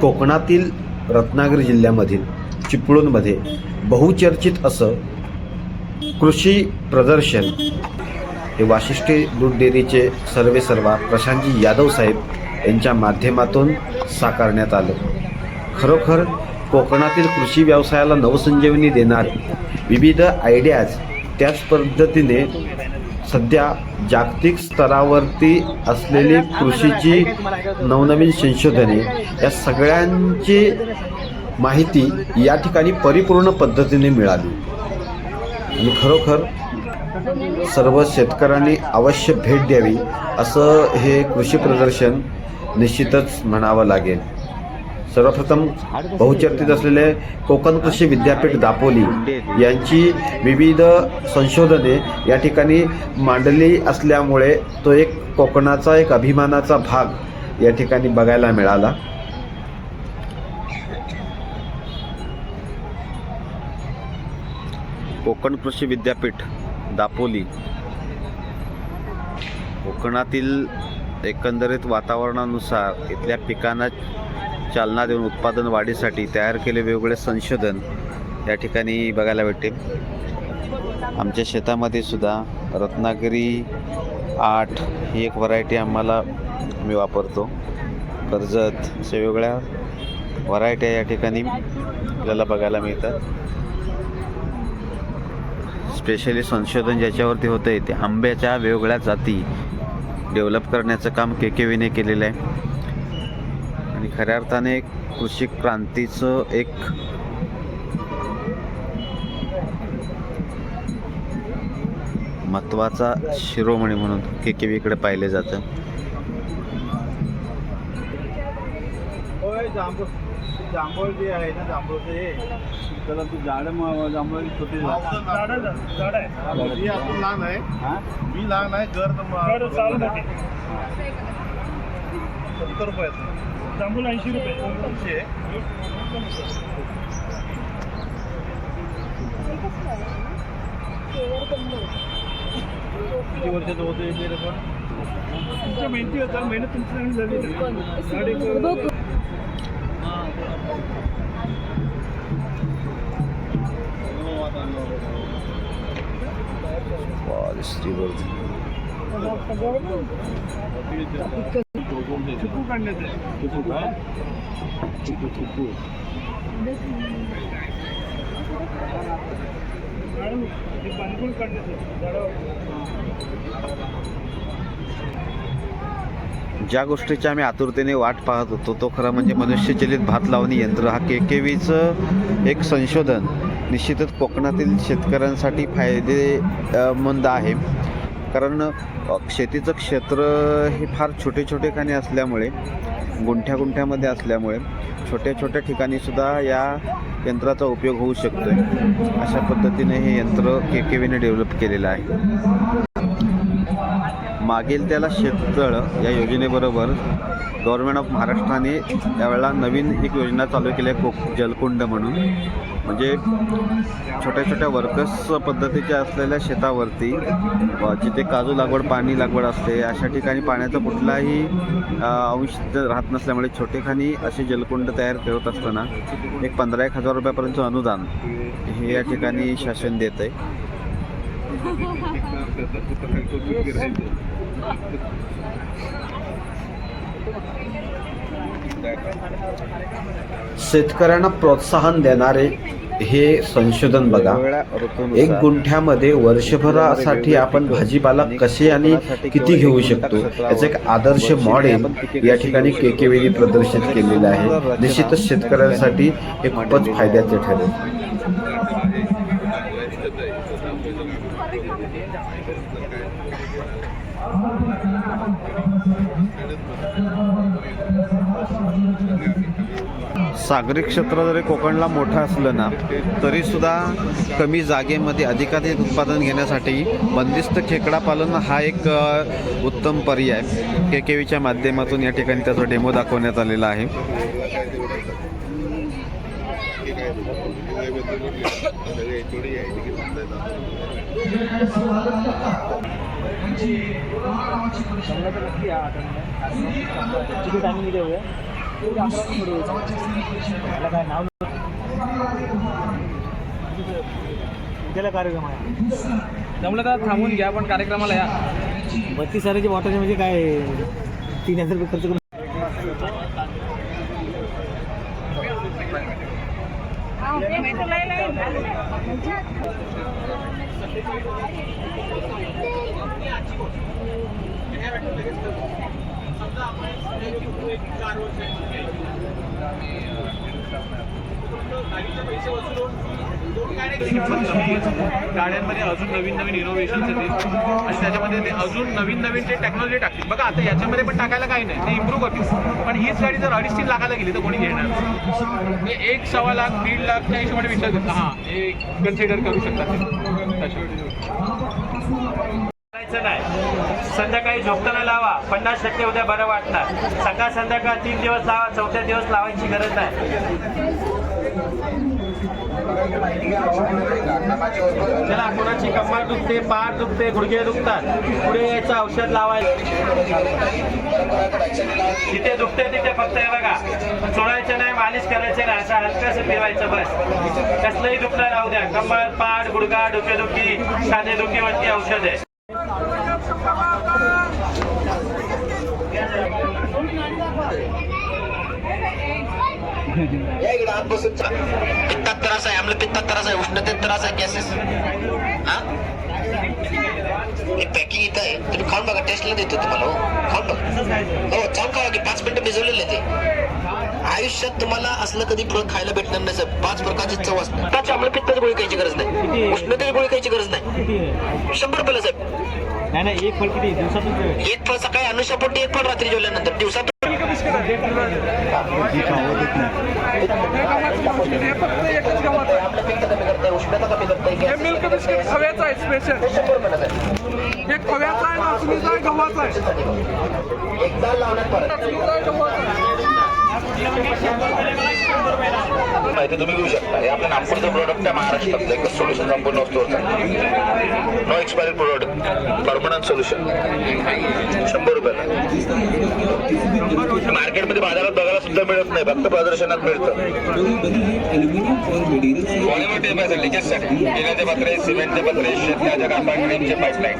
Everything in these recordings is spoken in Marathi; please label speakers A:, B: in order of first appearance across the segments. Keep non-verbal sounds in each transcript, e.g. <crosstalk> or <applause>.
A: कोकणातील रत्नागिरी जिल्ह्यामधील चिपळूणमध्ये बहुचर्चित असं कृषी प्रदर्शन हे वाशिष्ठी दूध डेअरीचे सर्वे सर्वा प्रशांतजी यादव साहेब यांच्या माध्यमातून साकारण्यात आलं. खरोखर कोकणातील कृषी व्यवसायाला नवसंजीवनी देणारे विविध आयडियाज त्याच पद्धतीने सध्या जागतिक स्तरावरती असलेली कृषीची नवनवीन संशोधने या सगळ्यांची माहिती या ठिकाणी परिपूर्ण पद्धतीने मिळाली. आणि खरोखर सर्व शेतकऱ्यांनी अवश्य भेट द्यावी असं हे कृषी प्रदर्शन निश्चितच म्हणावं लागेल. सर्वप्रथम बहुचर्चित असलेले कोकण कृषी विद्यापीठ दापोली यांची विविध संशोधने या ठिकाणी मांडली असल्यामुळे तो एक कोकणाचा एक अभिमानाचा भाग या ठिकाणी बघायला मिळाला. कोकण कृषी विद्यापीठ दापोली. कोकणातील एकंदरीत वातावरणानुसार इथल्या पिकांना चालना देऊन उत्पादन वाढीसाठी तयार केले वेगवेगळे संशोधन या ठिकाणी बघायला भेटते आमच्या शेतामध्ये सुद्धा रत्नागिरी आठ ही एक व्हरायटी आम्हाला मी वापरतो. कर्जत अशा वेगवेगळ्या व्हरायट्या या ठिकाणी आपल्याला बघायला मिळतात. स्पेशली संशोधन ज्याच्यावरती होतं आहे ते आंब्याच्या वेगवेगळ्या जाती डेव्हलप करण्याचं काम के के विने केलेलं आहे. आणि खऱ्या अर्थाने कृषी क्रांतीचं एक महत्त्वाचा शिरोमणी म्हणून के के विकडे पाहिले जातं.
B: जांभूळ. जांभूळ जे आहे ना जांभूळचं हे त्याला ती झाडं मग जांभूळ छोटी
C: झाड.
B: आपण लहान आहे. बी लहान आहे घर सत्तर
C: जांभूल ऐंशी रुपये.
B: दोनशे. किती वर्षाचं होतं हे ते पण
C: तुमच्या मेहनती होता मेहनत तुमची चांगली झाली. झाड एक चिकू काढण्याचं आहे. मॅडम, हे पाणीपुरी काढण्याचं आहे. झाडावर.
A: ज्या गोष्टीची आम्ही आतुरतेने वाट पाहत होतो तो खरा म्हणजे मनुष्यचलित भात लावणी यंत्र हा के के व्हीचं एक संशोधन निश्चितच कोकणातील शेतकऱ्यांसाठी फायदेमंद आहे कारण शेतीचं क्षेत्र हे फार छोटे छोटे खाणी असल्यामुळे गुंठ्या गुंठ्यामध्ये असल्यामुळे छोट्या छोट्या ठिकाणी सुद्धा या यंत्राचा उपयोग होऊ शकतो अशा पद्धतीने हे यंत्र के के व्हीने डेव्हलप केलेलं आहे. मागील त्याला शेततळ या योजनेबरोबर गव्हर्नमेंट ऑफ महाराष्ट्राने यावेळेला नवीन एक योजना चालू केली आहे कोक जलकुंड म्हणून. म्हणजे छोट्या छोट्या वर्कर्स पद्धतीच्या असलेल्या शेतावरती जिथे काजू लागवड पाणी लागवड असते अशा ठिकाणी पाण्याचा कुठलाही अंश राहत नसल्यामुळे छोटेखानी असे जलकुंड तयार करत असताना एक पंधरा एक हजार रुपयापर्यंत अनुदान हे या ठिकाणी शासन देत आहे <laughs> शेतकऱ्यांना प्रोत्साहन देणारे हे संशोधन बघा. एक गुंठ्यामध्ये वर्षभरासाठी आपण भाजीपाला कसे आणि किती घेऊ शकतो? याचं एक आदर्श मॉडेल या ठिकाणी के के प्रदर्शित केलेलं आहे. निश्चितच शेतकऱ्यांसाठी हे खूपच फायद्याचे ठरेल. सागरी क्षेत्र जरी कोकणला मोठं असलं ना तरीसुद्धा कमी जागेमध्ये अधिकाधिक उत्पादन घेण्यासाठी बंदिस्त खेकडा पालन हा एक उत्तम पर्याय. के के व्हीच्या माध्यमातून या ठिकाणी त्याचा डेमो दाखवण्यात आलेला आहे.
C: तिकीट आम्ही दिले
D: त्याला कार्यक्रम आहे?
E: जमलं तर थांबून घ्या पण कार्यक्रमाला या.
D: बत्तीस साराची बॉटल म्हणजे काय? तीन हजार रुपये खर्च करून
E: गाड्यांमध्ये अजून नवीन नवीन इनोव्हेशन येतील आणि त्याच्यामध्ये ते अजून नवीन नवीन ते टेक्नॉलॉजी टाकतील. बघा आता याच्यामध्ये पण टाकायला काही नाही. ते इम्प्रूव्ह करतील पण हीच गाडी जर अडीच तीन लाखाला गेली तर कोणी घेणार? म्हणजे एक सव्वा लाख दीड लाखच्या हिशोबाने विचार करतो. हां हे कन्सिडर करू शकतात
F: जायचं नाही. संध्याकाळी झोपताना लावा. पन्नास टक्के उद्या बरं वाटणार. सकाळ संध्याकाळ तीन दिवस लावा चौथ्या दिवस लावायची गरज नाही. त्याला कोणाची कंबर दुखते पाठ दुखते गुडघे दुखतात पुढे यायचं औषध लावायचं. जिथे दुखते तिथे फक्त हे बघा सोडायचं नाही मालिश करायचं नाही असं हलकंसं फिरवायचं बस. कसलंही दुखणं राहू द्या. कंबर पाठ गुडघा डोकेदुखी साधे दुखीवरती औषध आहे
G: या इकडे आत बसून चा- पित्तात त्रास आहे आम्हाला पित्तात त्रास आहे उष्णतेत त्रास आहे गॅसेस हा? पॅकिंग इथं आहे तुम्ही खाऊन बघा टेस्टला देतो तुम्हाला हो. खाऊन बघा. हो चाल खावा की पाच मिनिटं भिजवलेले ते. आयुष्यात तुम्हाला असलं कधी फळ खायला भेटणार नाही सर पाच प्रकारची चव असते. पित्ताची आम्हाला पित्ताची गोळी खायची गरज नाही. उष्णतेची गोळी खायची गरज नाही. शंभर रुपयाला साहेब.
D: नाही नाही एक फळ किती? दिवसातून?
G: एक फळ सकाळी अनुषापोटी एक फळ रात्री जेवल्यानंतर दिवसातून. उष्णता कमी करते
E: मिल्क बिस्किट खव्याचं आहे स्पेशल खव्याचं आहे नाचणीचं आहे गव्हाचं आहे.
G: एकदा लावण्यात परत.
H: माहिती तुम्ही घेऊ शकता. हे आपलं नागपूरचं प्रोडक्ट आहे महाराष्ट्रातलं. एकच सोल्युशन संपूर्ण वस्तूवर no expiry product permanent solution शंभर रुपयाला. मार्केटमध्ये बाजारात बघायला सुद्धा मिळत नाही. फक्त प्रदर्शनात मिळतं. पिण्याचे पत्रे सिमेंटचे पत्रे शेतकऱ्याच्या कापाकडीचे पाईपलाईन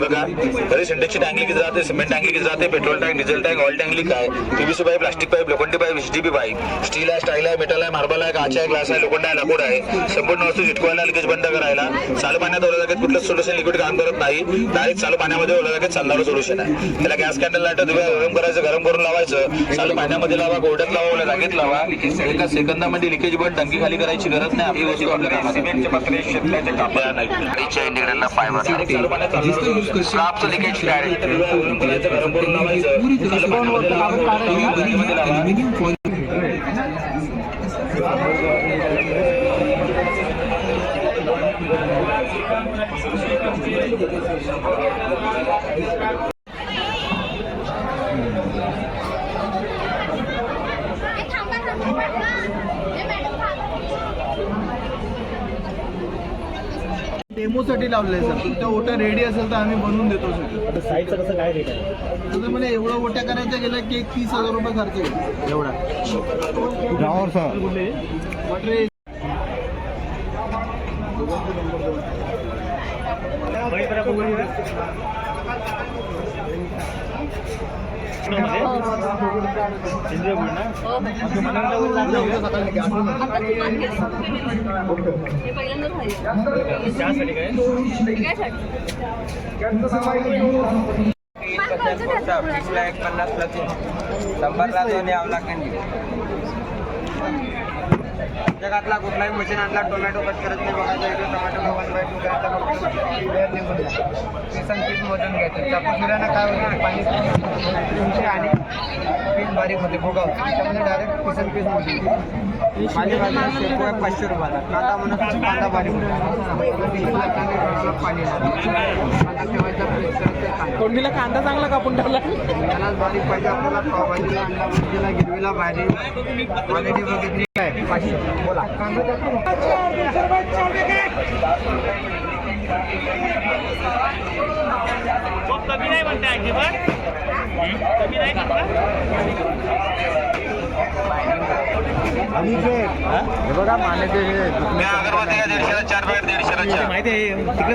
H: बघा घरी सिंटेक्सची टँक लिकेज राहते सिमेंट टँक लिकेज राहते petrol tank diesel tank oil tank leak आहे. पीव्हीसी पाईप प्लास्टिक पाईप लोखंडी पाईप एचडीबी पाईप स्टील आहे स्टाईल आहे मेटल आहे मार्बल आहे काच आहे ग्लास आहे लोखंड आहे लाकूड आहे. संपूर्ण वस्तू चिटकवायला लिकेज बंद करायला. चालू पाण्यात ओल्या जागेत कुठलंच सोल्युशन लिक्विड काम करत नाही. डायरेक्ट चालू पाण्यामध्ये ओल्या जागेत चालणारं सोल्युशन आहे. त्याला गॅस कॅन्डल लाइट गरम करायचं गरम करून लावायचं. चालू पाण्यामध्ये लावा गोड्यात लावा ओल्या जागेत लावा. एका सेकंदामध्ये लिकेज बंद टंकी खाली करायची गरज नाही. आपली वस्तू आपल्या सिमेंटचे पत्रे नाही.
G: फायबर लिकेज डायरेक्ट
H: गरम करायचं गरम करून लावायचं. चालू पाण्यामध्ये लावा
I: डेमोसाठी लावलेलं आहे सर तुमच्या ओट्या रेडी असेल तर आम्ही बनवून देतो सर
D: आता साईजचं कसं काय रेट आहे?
I: तसं मला एवढं ओट्या करायचं गेलं की एक तीस हजार रुपये खर्च येईल. एवढा.
D: कुठले
I: मटेरियल
D: सेंद्रिय गुळ ना
J: हे पहिल्यांदाच आहे
D: त्यासाठी काय
J: वीसला
K: एक पन्नास लाख शंभरला दोन यावं लागेल जगातला कुठलाही मशीन आणला टोमॅटो कट करत नाही बघायचा इकडे टोमॅटो वन बाय टू करायचा पीसन पीस मोजून घ्यायचं चाकू फिरायला काय होतं पाणी तुमचे आणि पीस बारीक होते भोगा होते त्याच्यामध्ये डायरेक्ट पीसन पीस मोजून घ्यायचं. माझ्या बाजूला शेपू आहे पाचशे रुपयाला. कांदा म्हणत होता, कांदा बारीक होता. पाणी कांदा ठेवायचा प्रेस करायचं कांदा
E: तोंडीला कांदा चांगला कापून टाकला
K: त्यालाच बारीक पाहिजे आपल्याला पावभाजीला अंडा भुर्जीला गिरवीला भाजी क्वालिटी बघितली. बोला.
F: कमी नाही अजिबात
A: हे बघा माने ते
H: मी अगरबत्ती दीडशेला चार पॅकेट दीडशेला चार
A: माहिती आहे तिकडे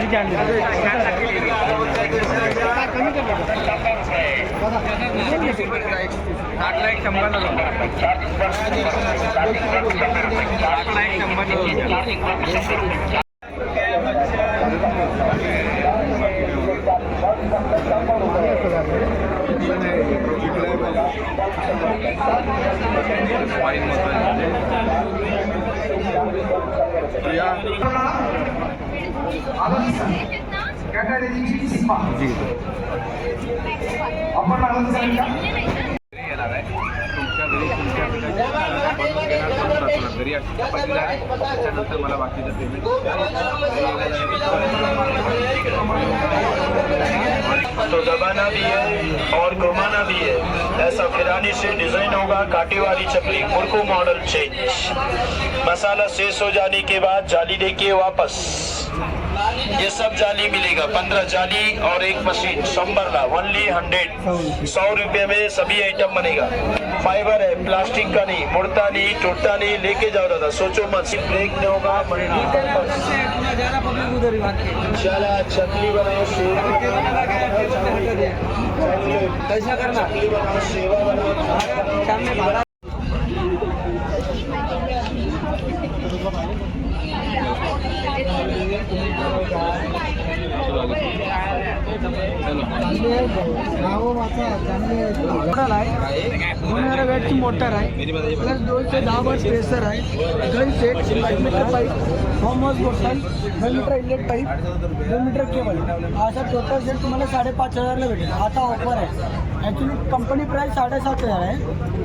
B: किंमत आहे कटरची हा
L: तो दबाना भी है और घुमाना भी है। ऐसा फिराने से डिज़ाइन होगा कांटे वाली चकली मुर्को मॉडल चेंज मसाला शेष हो जाने के बाद जाली देके वापस। ये सब जाली मिलेगा, पंद्रह जाली और एक मशीन संबरला ओनली हंड्रेड सौ रुपये में सभी आइटम बनेगा। फाइबर है प्लास्टिक का नहीं, मुड़ता नहीं, टूटता नहीं, लेके जाओ दादा, सोचो मत। सिर्फ़ ब्रेक नहीं होगा सेवा
C: मोटर आहे. दोन हजार वॅटची मोटर आहे. प्लस दोनशे दहा वर प्रेशर आहे. Gun set meter pipe form house bottle दोन मीटर इलेक्ट पाईप दोन मीटर केबल असा टोटल सेट तुम्हाला साडेपाच हजारला भेटेल. आता ऑफर आहे. ॲक्च्युली कंपनी प्राईस साडेसात हजार आहे.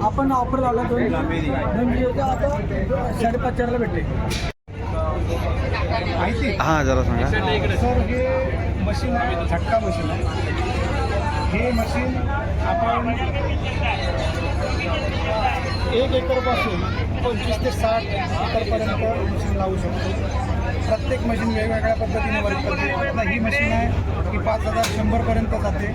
C: आपण ऑफर लावला दोन दोन आता साडेपाच हजारला भेटेल.
A: हां जरा सांगा.
B: सर हे मशीन आहे. झटका मशीन आहे. हे मशीन आपण एक एकरपासून पंचवीस ते साठ एकरपर्यंत मशीन लावू शकतो. प्रत्येक मशीन वेगवेगळ्या पद्धतीने वर्क करते. आता ही मशीन आहे की पाच हजार शंभरपर्यंत जाते.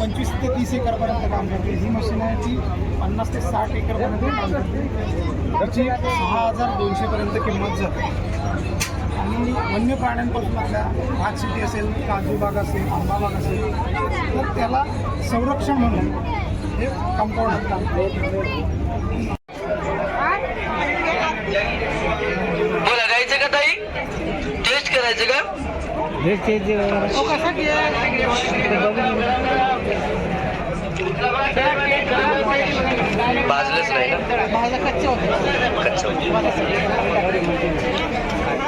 B: पंचवीस ते तीस एकरपर्यंत काम करते. ही मशीन आहे ती पन्नास ते साठ एकरपर्यंत काम करते. त्याची सहा हजार दोनशेपर्यंत किंमत जाते. आणि वन्य प्राण्यांपासून आपल्या भात शेती असेल काजू बाग असेल आंबा बाग असेल तर त्याला संरक्षण म्हणून हे कंपाऊंड काम
L: बोला जायचं का ताई? टेस्ट करायचं का? भाजलंच नाही ना? कच्चं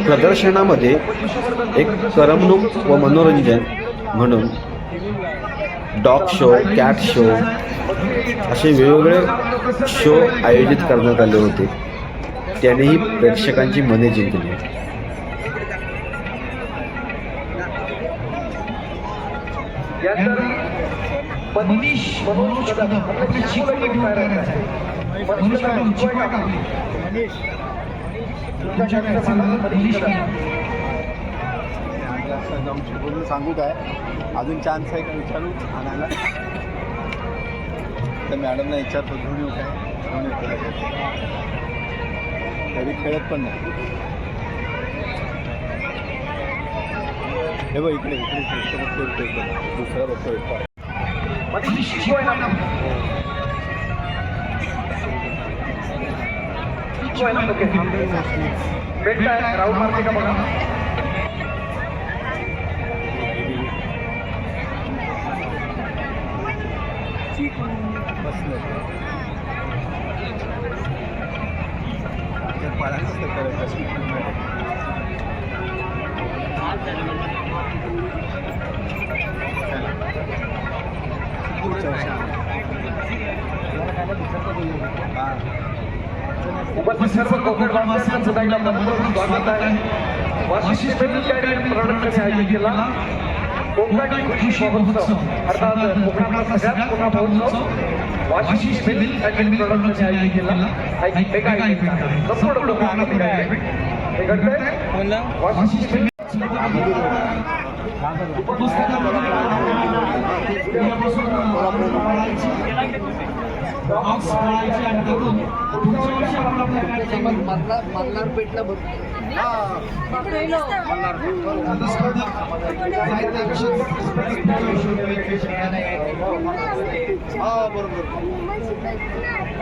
A: प्रदर्शनामध्ये एक करमणूक व मनोरंजन म्हणून डॉग शो कॅट शो असे वेगवेगळे शो आयोजित करण्यात आले होते. त्यानेही प्रेक्षकांची मने जिंकली.
B: जाऊ बोलून सांगू काय? अजून चान्स आहे का विचारू? आणायला तर मॅडमला विचारतो घेऊन येऊ काय? घेऊन येतो लगेच. खेळत पण नाही. हे बघ इकडे इकडे दुसरा बघतो इकडे इकडे. दुसरा का बघा?
E: उपस्थित सर्व कोकण सुद्धा मनपूर्वक स्वागत आहे. वाशिष्ठी प्रोडक्टने आयोजित केला कोकणाची खुशी महोत्सव अर्थात कोकणातला सगळ्यात मोठा महोत्सव वाशिष्ठी आयोजित केला एक मेगा इव्हेंट संपूर्ण हे वाशिष्ठी बॉक्स
A: पळायचे आणि
B: त्यातून पुढच्या वर्षी आपण बरोबर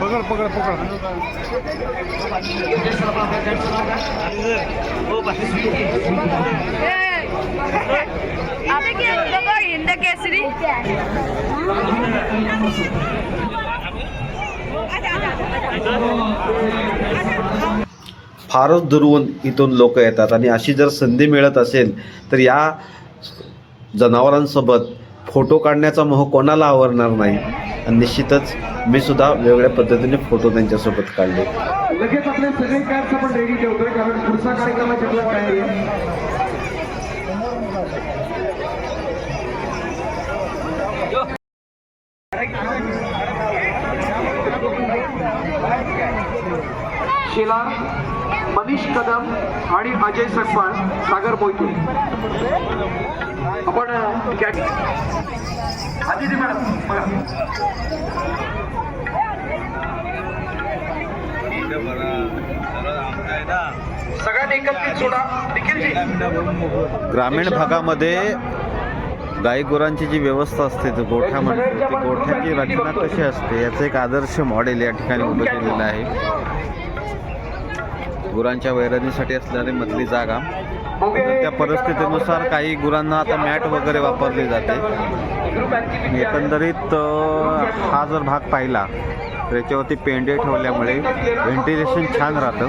B: पकड पकड पकड
D: हिंद केसरी
A: फारच दुरून इथून लोक येतात. आणि अशी जर संधी मिळत असेल तर या जनावरांसोबत फोटो काढण्याचा मोह कोणाला आवडणार नाही? आणि निश्चितच मी सुद्धा वेगवेगळ्या पद्धतीने फोटो त्यांच्यासोबत काढले.
E: लगेच आपले सगळे कार्ड्स आपण रेडी ठेवतोय कारण पुढचा कार्यक्रमाची आपला तयारी आहे. शिला मनीष कदम आणि अजय सकपाळ सागर मोहिते आपण आदिती मॅडम
A: ग्रामीण भागामध्ये गायगुरांची जी व्यवस्था असते ती गोठा म्हणतो ती गोठ्याची रचना कशी असते याचं एक आदर्श मॉडेल या ठिकाणी उभं केलेलं आहे. गुरांच्या वैरणीसाठी असणारी मधली जागा. त्या परिस्थितीनुसार काही गुरांना आता मॅट वगैरे वापरली जाते. एकंदरीत हा जर भाग पाहिला तर याच्यावरती पेंडे ठेवल्यामुळे व्हेंटिलेशन छान राहतं.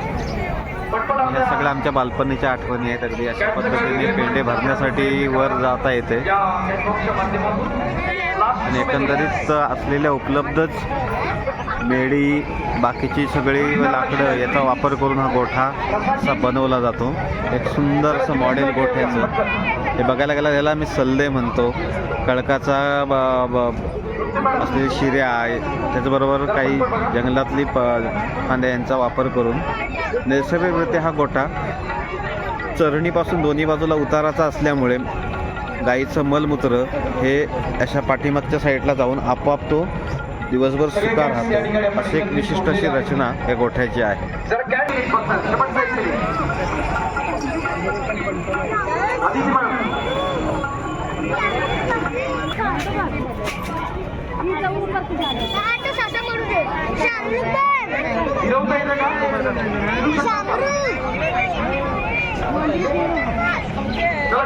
A: या सगळ्या आमच्या बालपणीच्या आठवणी आहेत. अगदी अशा पद्धतीने पेंडे भरण्यासाठी वर जाता येते. आणि एकंदरीत असलेल्या उपलब्धच मेळी बाकीची सगळी लाकडं याचा वापर करून हा गोठा असा बनवला जातो. एक सुंदर असं मॉडेल गोठ्याचं. हे बघायला गेलं याला मी सल्दे म्हणतो. कळकाचा ब- ब- असलेली शिऱ्या त्याचबरोबर काही जंगलातली प फांद्या यांचा वापर करून. नैसर्गिकरित्या हा गोठा चरणीपासून दोन्ही बाजूला उताराचा असल्यामुळे गाईचं मलमूत्र हे अशा पाठीमागच्या साईडला जाऊन आपोआप तो दिवसभर सुका राहतो. अशी एक विशिष्ट अशी रचना या गोठ्याची आहे.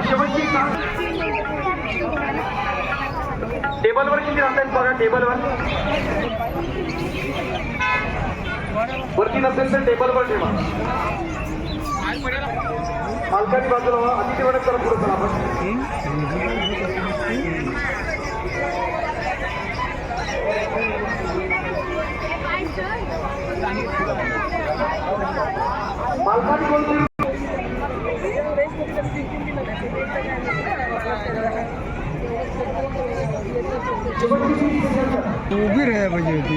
E: शेवटची टेबलवर किती राहत आहेत बघा टेबलवर. वरती नसेल तर टेबलवर ठेवा. मालकाची बाजूला व्हा अतिथी वडक करा पुढे चला आपण. मालकाची कोणती
C: उभी राहायला पाहिजे होती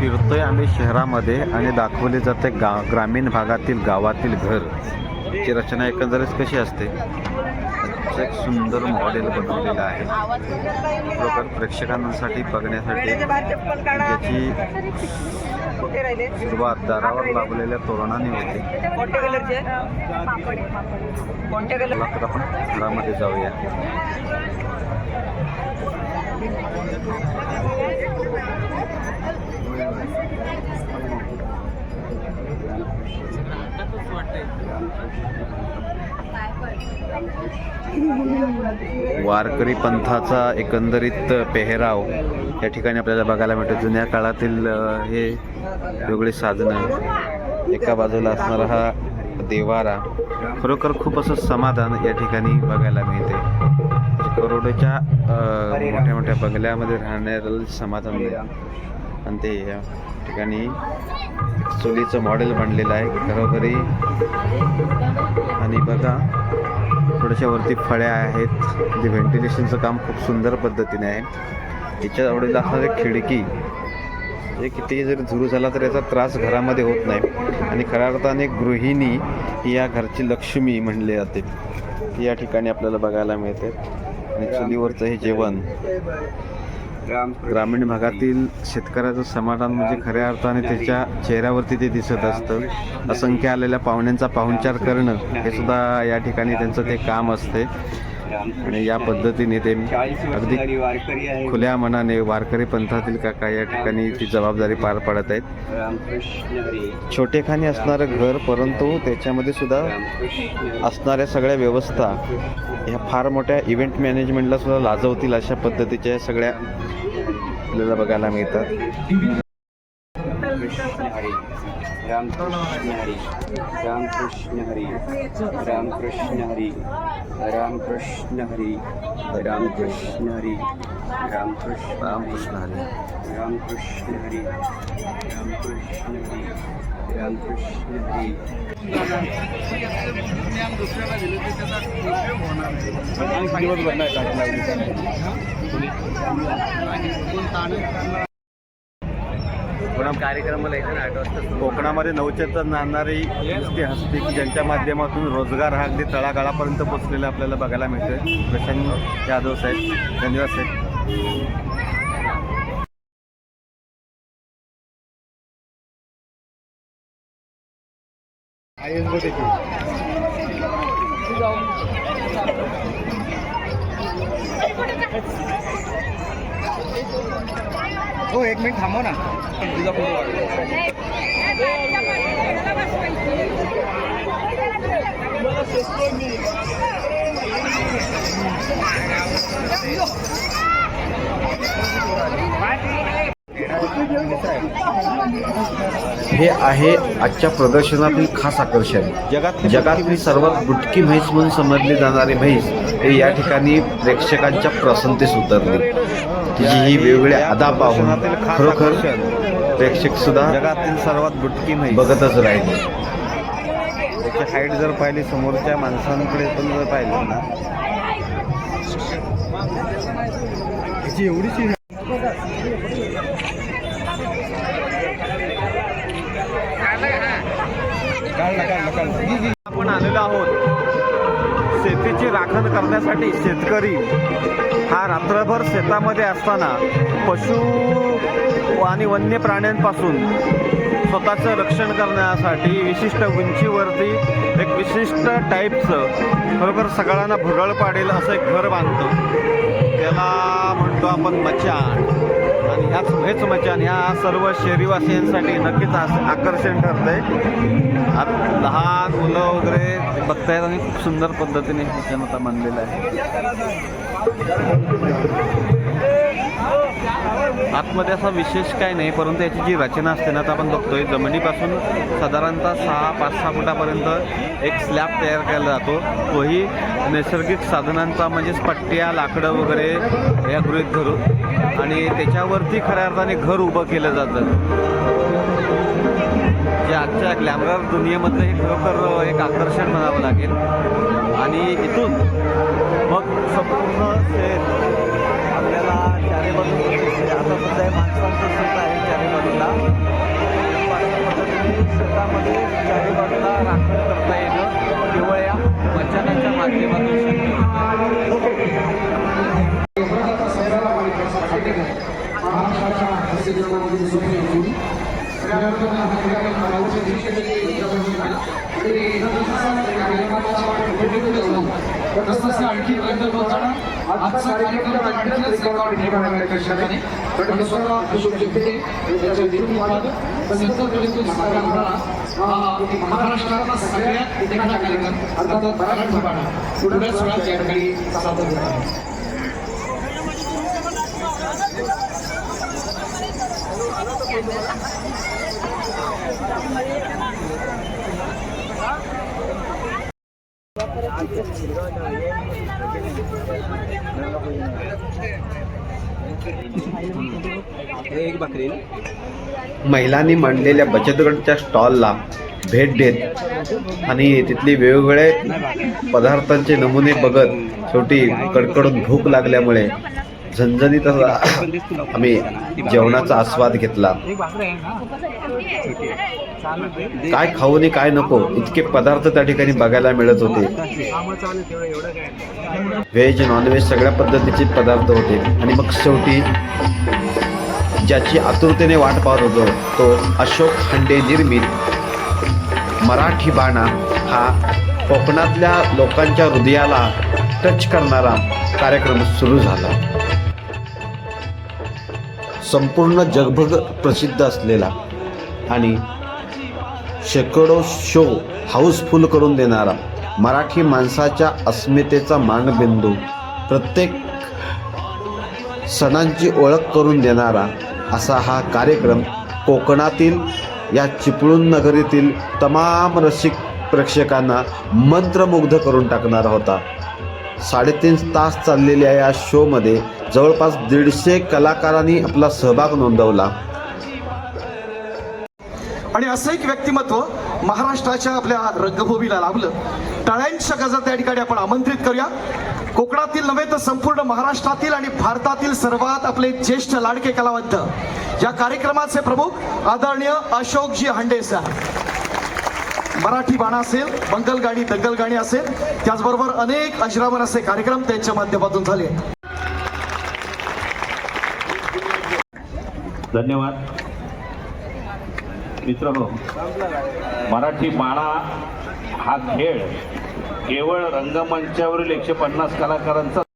A: फिरतोय आम्ही शहरामध्ये आणि दाखवले जाते गा ग्रामीण भागातील गावातील घर. ची रचना एकंदरीत कशी असते? याचं एक सुंदर मॉडेल बनवलेलं आहे. खरोखर प्रेक्षकांसाठी बघण्यासाठी ज्याची सुरुवात दारावर लावलेल्या तोरणाने होते. तर आपण घरामध्ये जाऊया. वारकरी पंथाचा एकंदरीत पेहराव या ठिकाणी आपल्याला बघायला मिळतो. जुन्या काळातील हे वेगळी साधनं एका बाजूला असणारा हा देवारा खरोखर खूप असं समाधान या ठिकाणी बघायला मिळते. करोडच्या करोडोच्या मोठ्या मोठ्या बंगल्यामध्ये राहण्याला समाधान मिळते आणि ते या ठिकाणी चुलीचं मॉडेल बनलेलं आहे. घरोघरी. आणि बघा थोड्याशा वरती फळ्या आहेत. जे व्हेंटिलेशनचं काम खूप सुंदर पद्धतीने आहे. याच्या आवडीला असणारी खिडकी हे कितीही जरी झुरू झाला तर याचा त्रास घरामध्ये होत नाही. आणि खऱ्या अर्थाने गृहिणी ही या घरची लक्ष्मी म्हणले जाते. ती या ठिकाणी आपल्याला बघायला मिळते. आणि चुलीवरचं हे जेवण. ग्रामीण भागातील शेतकऱ्याचं समाधान म्हणजे खऱ्या अर्थाने त्याच्या चेहऱ्यावरती ते दिसत असतं. असंख्य आलेल्या पाहुण्यांचा पाहुणचार करणं हे सुद्धा या ठिकाणी त्यांचं ते काम असते. आणि या पद्धतीने ते अगदी खुल्या मनाने वारकरी पंथातील काका या ठिकाणी ती जबाबदारी पार पाडत आहेत. छोटेखानी असणारं घर परंतु त्याच्यामध्ये सुद्धा असणाऱ्या सगळ्या व्यवस्था ह्या फार मोठ्या इव्हेंट मॅनेजमेंटला सुद्धा लाजवतील अशा पद्धतीच्या सगळ्या आपल्याला बघायला मिळतात.
K: रामकृष्ण हरी. रामकृष्ण हरी. रामकृष्ण हरी. रामकृष्ण हरी. रामकृष्ण हरी. रामकृष्ण
A: रामकृष्ण हरी.
K: रामकृष्ण हरी. रामकृष्ण हरी. रामकृष्ण हरी
A: कोकणामध्ये नवचेतन आणणारी नुसती हस्ती की ज्यांच्या माध्यमातून रोजगार हा अगदी तळागाळापर्यंत पोचलेला आपल्याला बघायला मिळतोय. प्रशांत यादव साहेब धन्यवाद साहेब.
B: हो एक मिनिट थांबव ना.
A: हे आहे आजच्या प्रदर्शनातील खास आकर्षण. जगात जगातली सर्वात बुटकी म्हैस म्हणून समजली जाणारी म्हैस हे या ठिकाणी प्रेक्षकांच्या प्रसन्नतेस उतरली. तिची ही वेगवेगळ्या अदा पाहून खरोखर प्रेक्षक सुद्धा जगातील सर्वात बुटकी म्हैस. बघतच राहिले. त्याची हाईट जर पाहिली समोरच्या माणसांकडे पण जर पाहिलं ना.
B: त्याची एवढीची
A: राखण करण्यासाठी शेतकरी हा रात्रभर शेतामध्ये असताना पशु आणि वन्य प्राण्यांपासून स्वतःचं रक्षण करण्यासाठी विशिष्ट उंचीवरती एक विशिष्ट टाईपचं खरोखर सगळ्यांना भुरळ पाडेल असं एक घर बांधतो. त्याला म्हणतो आपण मचाण आणि ह्याच हेच मचान ह्या सर्व शहरीवासियांसाठी नक्कीच आकर्षण ठरतंय. आत लहान मुलं वगैरे बघतायत आणि खूप सुंदर पद्धतीने मचाण आता मानलेलं आहे. आतमध्ये असा विशेष काय नाही परंतु याची जी रचना असते ना तर आपण बघतोय जमिनीपासून साधारणतः सहा पाच सहा फुटापर्यंत एक स्लॅब तयार केला जातो. तोही नैसर्गिक साधनांचा म्हणजेच पट्ट्या लाकडं वगैरे या गृहित धरून आणि त्याच्यावरती खऱ्या अर्थाने घर उभं केलं जातं. जे आजच्या ग्लॅमरर दुनियेमधलं हे खरोखर एक आकर्षण म्हणावं लागेल. आणि इथून मग संपूर्ण चारी बाजूला दिसते आता सुद्धा हे माणसांचं शेत आहे चारी बाजूला पद्धतीने शेतामध्ये चारी बाजूला राखण करता येणं केवळ या मचानाच्या माध्यमातून शक्य होतं
E: आणखी आजचा कार्यक्रम आणखीनच रेकॉर्ड ठेवणार आहे कशाने पण स्वतः अशोक जिंकते त्याचे निर्माण संत प्रभू महाराष्ट्र हा महाराष्ट्रातला सगळ्यात मोठा कार्यक्रम. अर्थात मराठवाडा पुढल्या सोळा या ठिकाणी सादर होत आहे.
A: महिलांनी मांडलेल्या बचत गटच्या स्टॉलला भेट देत आणि तिथले वेगवेगळे पदार्थांचे नमुने बघत शेवटी कडकडून भूक लागल्यामुळे झणझणीत असा आम्ही जेवणाचा आस्वाद घेतला. काय खाऊ आणि काय नको इतके पदार्थ त्या ठिकाणी बघायला मिळत होते. व्हेज नॉनव्हेज सगळ्या पद्धतीचे पदार्थ होते. आणि मग शेवटी ज्याची आतुरतेने वाट पाहत होतो तो अशोक हंडे निर्मित मराठी बाणा हा कोकणातल्या लोकांच्या हृदयाला टच करणारा कार्यक्रम सुरू झाला. संपूर्ण जगभर प्रसिद्ध असलेला आणि शेकडो शो हाऊसफुल करून देणारा मराठी माणसाच्या अस्मितेचा मानबिंदू प्रत्येक सणांची ओळख करून देणारा असा हा कार्यक्रम कोकणातील या चिपळूण नगरीतील तमाम रसिक प्रेक्षकांना मंत्रमुग्ध करून टाकणारा होता. साडेतीन तास चाललेल्या या शोमध्ये जवळपास दीडशे कलाकारांनी आपला सहभाग नोंदवला.
E: आणि असं एक व्यक्तिमत्व महाराष्ट्राच्या आपल्या रंगभूमीला लाभलं. टाळ्यांच्या गजर त्या ठिकाणी आपण आमंत्रित करूया. कोकणातील नव्हे तर संपूर्ण महाराष्ट्रातील आणि भारतातील सर्वात आपले ज्येष्ठ लाडके कलावंत. या कार्यक्रमाचे प्रमुख आदरणीय अशोकजी हांडे सर. मराठी बाणा असेल मंगल गाणी दंगल गाणी असेल त्याचबरोबर अनेक अजरामर असे कार्यक्रम त्यांच्या माध्यमातून झाले.
H: धन्यवाद. मित्रांनो मराठी बाणा हा खेळ केवळ रंगमंचावरील एकशे पन्नास कलाकारांचा